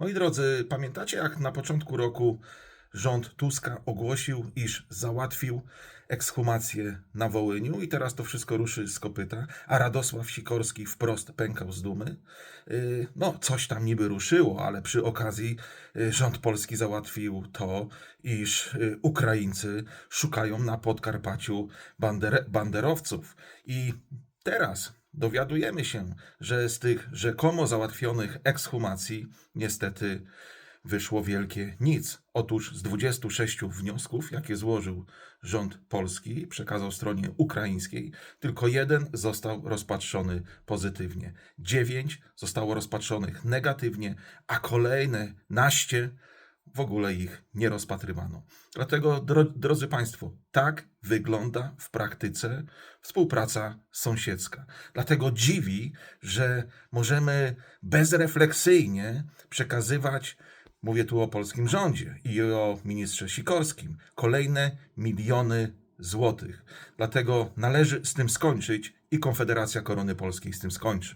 Moi drodzy, pamiętacie jak na początku roku rząd Tuska ogłosił, iż załatwił ekshumację na Wołyniu i teraz to wszystko ruszy z kopyta, a Radosław Sikorski wprost pękał z dumy? Yy, No, coś tam niby ruszyło, ale przy okazji yy, rząd polski załatwił to, iż yy, Ukraińcy szukają na Podkarpaciu bander banderowców. I teraz dowiadujemy się, że z tych rzekomo załatwionych ekshumacji niestety wyszło wielkie nic. Otóż z 26 wniosków, jakie złożył rząd polski, przekazał stronie ukraińskiej, tylko jeden został rozpatrzony pozytywnie. Dziewięć zostało rozpatrzonych negatywnie, a kolejne naście w ogóle ich nie rozpatrywano. Dlatego, dro, drodzy Państwo, tak wygląda w praktyce współpraca sąsiedzka. Dlatego dziwi, że możemy bezrefleksyjnie przekazywać, mówię tu o polskim rządzie i o ministrze Sikorskim, kolejne miliony złotych. Dlatego należy z tym skończyć i Konfederacja Korony Polskiej z tym skończy.